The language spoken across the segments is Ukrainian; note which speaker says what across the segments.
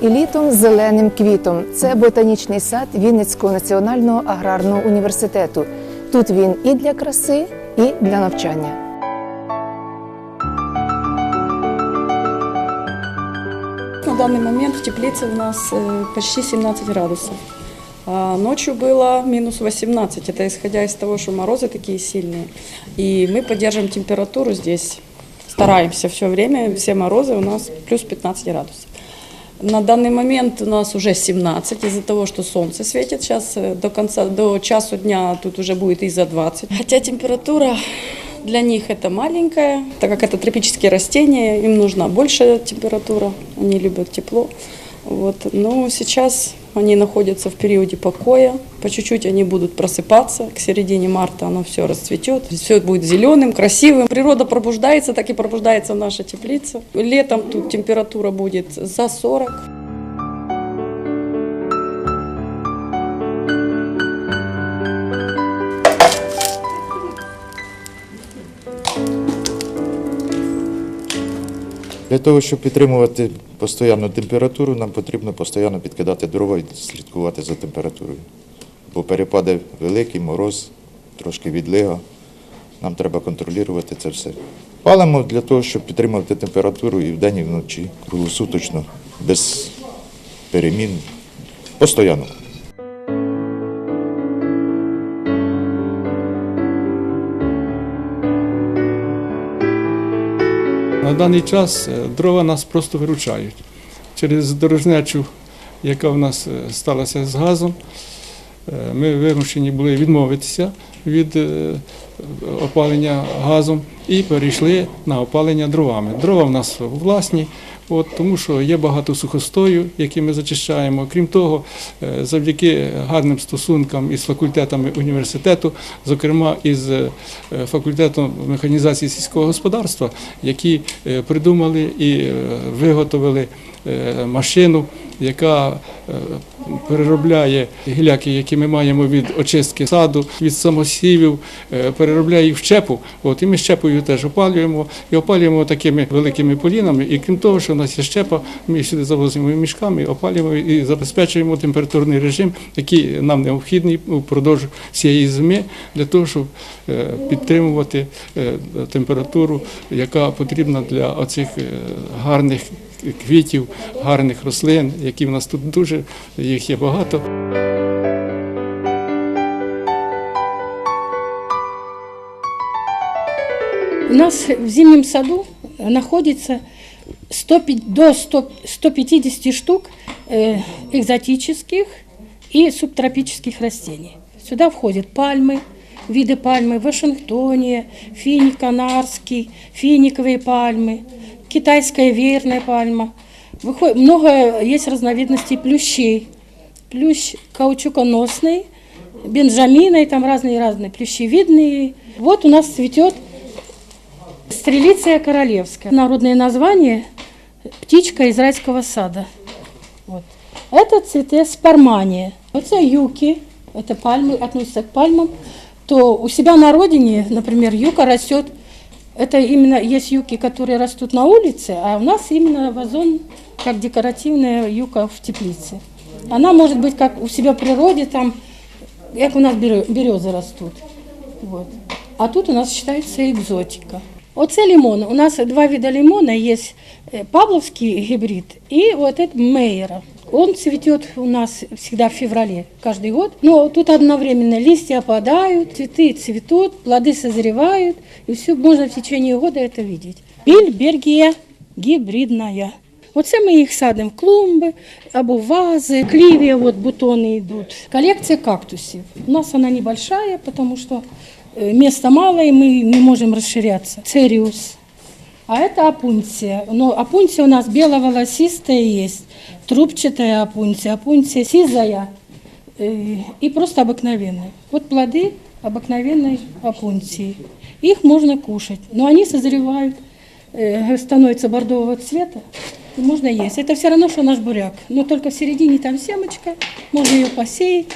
Speaker 1: Зимою і літом зеленим квітом. Це ботанічний сад Вінницького національного аграрного університету. Тут він і для краси, і для навчання.
Speaker 2: На данный момент в теплице у нас э, почти 17 градусов. А ночью было минус 18. Это исходя из того, что морозы такие сильные. И мы поддерживаем температуру здесь. Стараемся все время. Все морозы у нас плюс 15 градусов. На данный момент у нас уже 17 из-за того, что солнце светит. Сейчас э, до конца, до часу дня тут уже будет и за 20. Хотя температура для них это маленькая, так как это тропические растения, им нужна большая температура, они любят тепло. Вот. Но сейчас они находятся в периоде покоя, по чуть-чуть они будут просыпаться, к середине марта оно все расцветет, все будет зеленым, красивым. Природа пробуждается, так и пробуждается наша теплица. Летом тут температура будет за 40.
Speaker 3: Для того, щоб підтримувати постійну температуру, нам потрібно постійно підкидати дрова і слідкувати за температурою. Бо перепади великі, мороз, трошки відлига. Нам треба контролювати це все. Палимо для того, щоб підтримувати температуру і вдень, і вночі, круглосуточно, без перемін, постійно.
Speaker 4: На даний час е, дрова нас просто виручають. Через дорожнечу, яка в нас е, сталася з газом, ми вимушені були відмовитися від е, опалення газом і перейшли на опалення дровами. Дрова в нас власні, от, тому що є багато сухостою, які ми зачищаємо. Крім того, е, завдяки гарним стосункам із факультетами університету, зокрема із е, факультетом механізації сільського господарства, які е, придумали і е, виготовили е, машину, яка е, переробляє гіляки, які ми маємо від очистки саду, від самосівів, е, переробляє їх в щепу. От, і ми щепою теж опалюємо і опалюємо такими великими полінами. І крім того, що в нас є щепа, ми сюди завозимо мішками, опалюємо і забезпечуємо температурний режим, який нам необхідний впродовж всієї зими для того, щоб е, підтримувати температуру, яка потрібна для оцих гарних квітів, гарних рослин, які в нас тут дуже їх є багато.
Speaker 5: У нас в зимнем саду находится 100 пи- до 100 150 штук э, экзотических и субтропических растений. Сюда входят пальмы, виды пальмы в Вашингтоне, финик канарский, финиковые пальмы, китайская веерная пальма. Выходит, много есть разновидностей плющей. Плющ каучуконосный, бенджамина и там разные-разные плющевидные. Вот у нас цветет Стрелиция королевская. Народное название – птичка из райского сада. Вот. Это цветы спармания. Это юки, это пальмы, относятся к пальмам. То у себя на родине, например, юка растет, это именно есть юки, которые растут на улице, а у нас именно вазон, как декоративная юка в теплице. Она может быть как у себя в природе, там, как у нас берё- березы растут. Вот. А тут у нас считается экзотика. Оце лимон. У нас два вида лимона. Есть э, павловский гибрид и вот этот Мейера. Он цветет у нас всегда в феврале, каждый год. Но тут одновременно листья опадают, цветы цветут, плоды созревают. И все можно в течение года это видеть. Більбергія гібридная. Оце ми їх садимо в клумби або в вази, клівія, от бутони йдуть. Колекція кактусів. У нас вона небольшая, потому что э, места мало, и мы не можем расширяться. Цериус. А это опунция. Но опунция у нас беловолосистая есть, трубчатая опунция, опунция сизая э, и просто обыкновенная. Вот плоды обыкновенной опунции. Их можно кушать, но они созревают, э, становятся бордового цвета, и можно есть. Это все равно, что наш буряк, но только в середине там семечка, можно ее посеять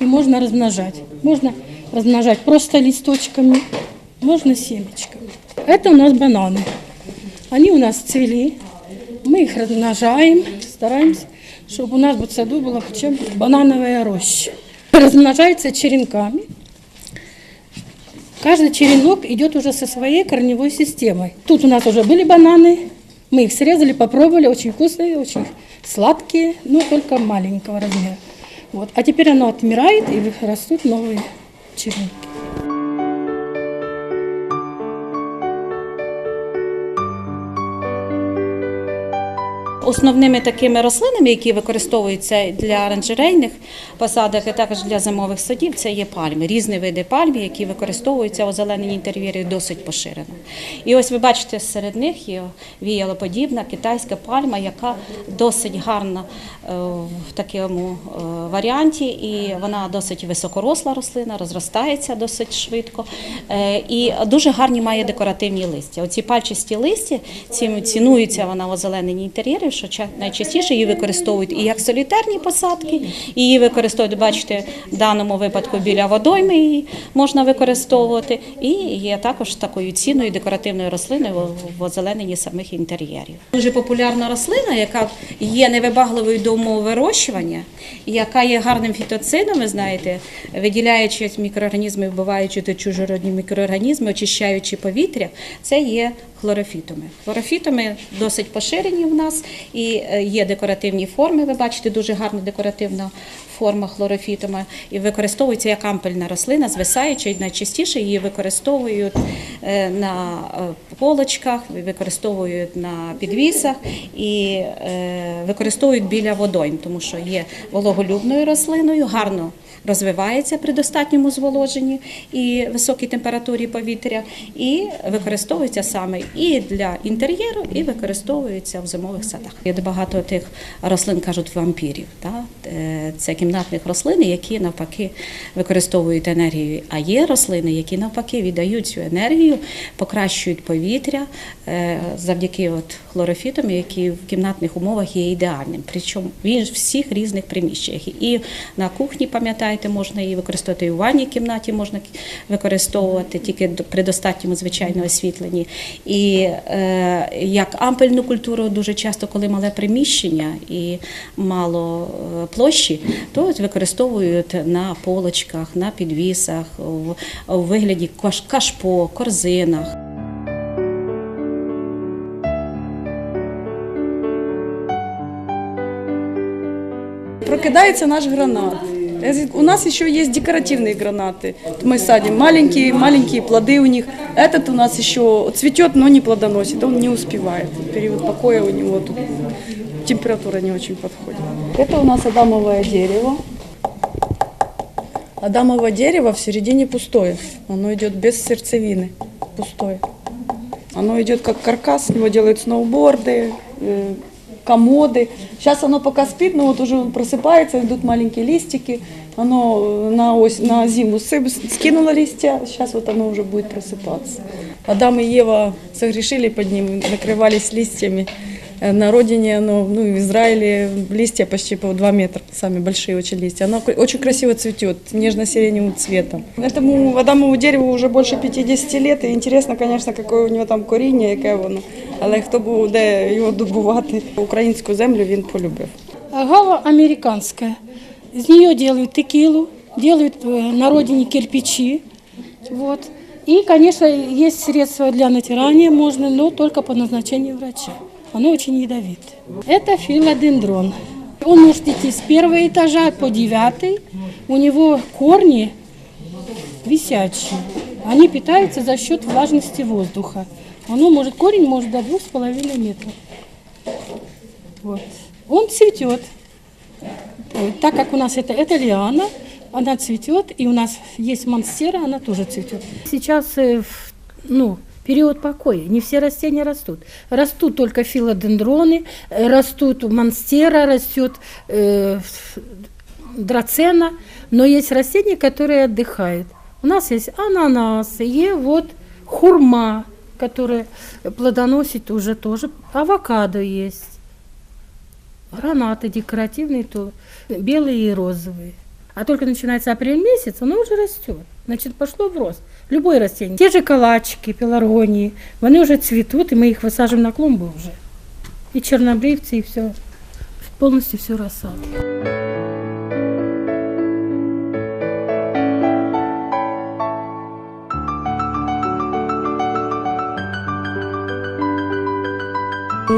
Speaker 5: и можно размножать. Можно размножать просто листочками, можно семечками. Это у нас бананы. Они у нас цвели, мы их размножаем, стараемся, чтобы у нас в саду была причем банановая роща. Размножается черенками. Каждый черенок идет уже со своей корневой системой. Тут у нас уже были бананы, мы их срезали, попробовали, очень вкусные, очень сладкие, но только маленького размера. Вот. А теперь оно отмирает и растут новые черенки.
Speaker 6: Основними такими рослинами, які використовуються для оранжерейних посадок, і також для зимових садів, це є пальми. Різні види пальм, які використовуються у зеленій інтер'єрі досить поширено. І ось ви бачите, серед них є віялоподібна китайська пальма, яка досить гарна е, в такому е, варіанті, і вона досить високоросла рослина, розростається досить швидко. Е, І дуже гарні має декоративні листя. Оці пальчасті листя цим цінується вона у зеленій інтер'єрі, що ча- найчастіше її використовують і як солітерні посадки, її використовують, бачите, в даному випадку біля водойми її можна використовувати. І є також такою цінною декоративною рослиною в- озелененні самих інтер'єрів. Дуже популярна рослина, яка є невибагливою до умов вирощування, яка є гарним фітоцином, ви знаєте, виділяючи мікроорганізми, вбиваючи чужородні мікроорганізми, очищаючи повітря, це є хлорофітоми. Хлорофітами досить поширені в нас і е, є декоративні форми. Ви бачите, дуже гарна декоративна форма хлорофітома і використовується як ампельна рослина, звисаюча, і найчастіше її використовують е, на е, полочках, використовують на підвісах і е, використовують біля водойм, тому що є вологолюбною рослиною, гарно розвивається при достатньому зволоженні і високій температурі повітря, і використовується саме і для інтер'єру, і використовується в зимових садах. Є багато тих рослин кажуть вампірів. Це кімнатних рослин, які навпаки використовують енергію. А є рослини, які навпаки віддають цю енергію, покращують повітря е, завдяки от хлорофітам, які в кімнатних умовах є ідеальним. Причому він в всіх різних приміщеннях. І на кухні, пам'ятаєте, можна її використовувати, і у ванній кімнаті можна використовувати тільки при достатньому звичайно освітленні. І е, як ампельну культуру дуже часто, коли мале приміщення і мало е, площі, то от використовують на полочках, на підвісах, в, у вигляді кош- кашпо, корзинах.
Speaker 2: Прокидается наш гранат. Э, У нас еще есть декоративные гранаты. Мы садим маленькие, маленькие плоды у них. Этот у нас еще цветет, но не плодоносит. Он не успевает. Период покоя у него тут температура не очень подходит. Это у нас адамовое дерево. Адамово дерево в середине пустое. Оно идет без сердцевины. Пустое. Оно идет как каркас, с него делают сноуборды, э, комоды. Сейчас оно пока спит, но вот уже просыпается, идут маленькие листики. Оно э, на, ось, на зиму скинуло листья, сейчас вот оно уже будет просыпаться. Адам и Ева согрешили под ним, накрывались листьями. Э, На родине оно, ну, в Израиле листья почти по 2 метра, сами большие очень листья. Оно к- очень красиво цветет, нежно-сиреневым цветом. Этому Адамову дереву уже больше 50 лет, и интересно, конечно, какое у нього там коріння, яке воно. Але хто буде його добувати, українську землю він полюбив.
Speaker 5: Агава американская. Из нее делают текилу, делают э, на родине кирпичи. Вот. И, конечно, есть средства для натирания, можно, но только по назначению врача. Оно очень ядовитое. Это филодендрон. Он может идти с первого этажа по девятый. У него корни висячие. Они питаются за счет влажности воздуха. Оно может, корень может до двух с половиной метров. Вот. Он цветет. Так как у нас это, это лиана, она цветет, и у нас есть монстера, она тоже цветет. Сейчас э, ну, период покоя, не все растения растут. Растут только филодендроны, э, растут монстера, растет э, драцена, но есть растения, которые отдыхают. У нас есть ананасы, и вот хурма, которая плодоносит уже тоже, авокадо есть. Гранаты декоративные, то белые и розовые. А только начинается апрель месяц, оно уже растет. Значит, пошло в рост. Любое растение. Те же калачики, пеларгонии, они уже цветут, и мы их высаживаем на клумбы уже. И чернобривцы, и все полностью все рассаду.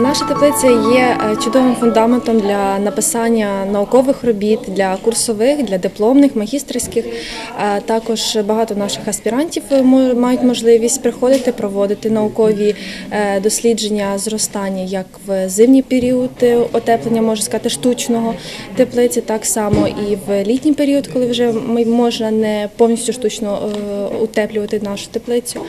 Speaker 7: Наша теплиця є е, чудовим фундаментом для написання наукових робіт, для курсових, для дипломних, магістерських. Е, Також багато наших аспірантів е, мають можливість приходити, проводити наукові дослідження зростання як в зимній період отеплення, можна сказати, штучного теплиці, так само і в літній період, коли вже можна не повністю штучно утеплювати нашу теплицю.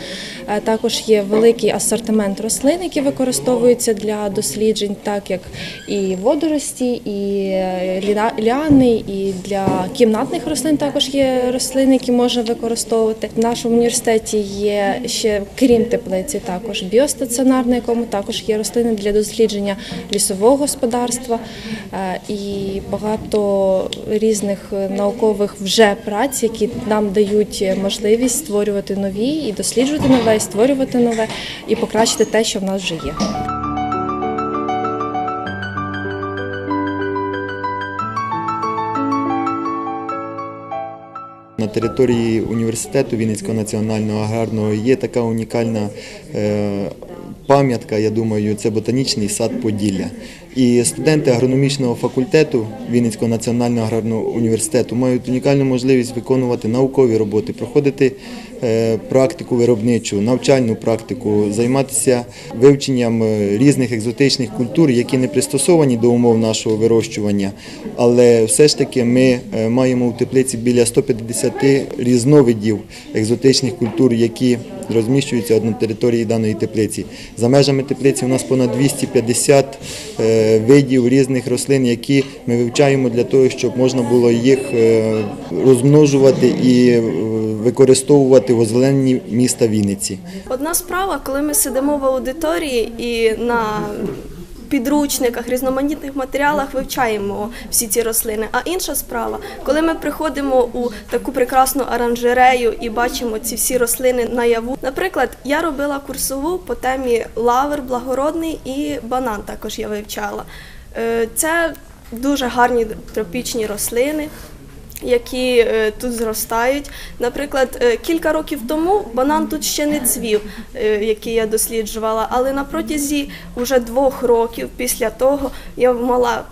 Speaker 7: Також є великий асортимент рослин, які використовуються для досліджень, так як і водорості, і е, ліани, і для кімнатних рослин також є рослини, які можна використовувати. В нашому університеті є ще крім теплиці, також біостаціонар, на якому також є рослини для дослідження лісового господарства е, і багато різних наукових вже праць, які нам дають можливість створювати нові і досліджувати нове, створювати нове, і покращити те, що в нас вже є.
Speaker 8: На території університету Вінницького національного аграрного є така унікальна е, пам'ятка, я думаю, це ботанічний сад Поділля. І студенти агрономічного факультету Вінницького національного аграрного університету мають унікальну можливість виконувати наукові роботи, проходити практику виробничу, навчальну практику, займатися вивченням е, різних екзотичних культур, які не пристосовані до умов нашого вирощування. Але все ж таки ми е, маємо у теплиці біля 150 різновидів екзотичних культур, які розміщуються на території даної теплиці. За межами теплиці у нас понад 250 е, видів різних рослин, які ми вивчаємо для того, щоб можна було їх е, розмножувати і е, використовувати в озелененні міста Вінниці.
Speaker 9: Одна справа, коли ми сидимо в аудиторії і на підручниках, різноманітних матеріалах вивчаємо всі ці рослини. А інша справа, коли ми приходимо у таку прекрасну оранжерею і бачимо ці всі рослини наяву. Наприклад, я робила курсову по темі лавр, благородний і банан також я вивчала. Е, Це дуже гарні тропічні рослини які е, тут зростають. Наприклад, е, кілька років тому банан тут ще не цвів, е, який я досліджувала, але на протязі уже двох років після того я мала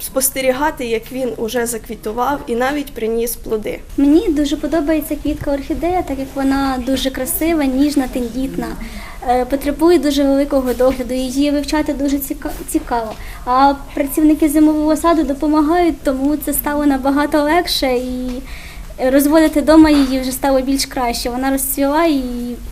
Speaker 9: спостерігати, як він уже заквітував і навіть приніс плоди.
Speaker 10: Мені дуже подобається квітка орхідея, так як вона дуже красива, ніжна, тендітна. Е, Потребує дуже великого догляду, її вивчати дуже ціка- цікаво. А працівники зимового саду допомагають, тому це стало набагато легше і розводити вдома її вже стало більш краще. Вона розцвіла і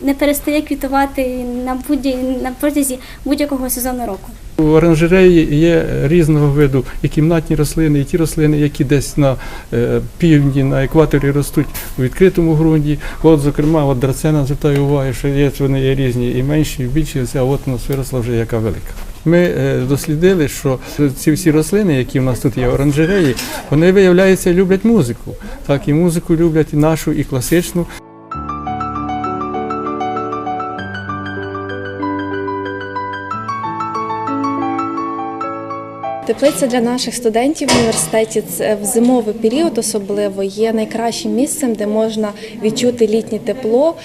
Speaker 10: не перестає квітувати на будь на протязі будь-якого сезону року.
Speaker 4: У оранжереї є різного виду і кімнатні рослини, і ті рослини, які десь на е, півдні, на екваторі ростуть у відкритому ґрунті. От, зокрема, от драцена звертаю увагу, що є, вони є різні і менші, і більші, а от у нас виросла вже яка велика. Ми е, дослідили, що ці всі рослини, які в нас тут є оранжереї, вони виявляється люблять музику. Так, і музику люблять і нашу, і класичну.
Speaker 7: Теплиця для наших студентів в університеті в зимовий період особливо є найкращим місцем, де можна відчути літнє тепло,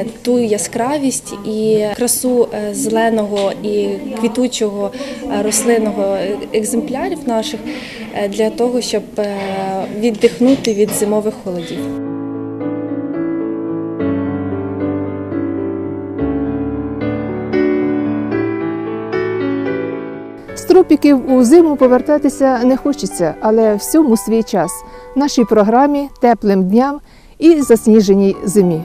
Speaker 7: е, ту яскравість і красу е, зеленого і квітучого е, рослинного екземплярів наших для того, щоб віддихнути від зимових холодів.
Speaker 1: Тропіків у зиму повертатися не хочеться, але всьому свій час. Нашій програмі теплим дням і засніженій зимі.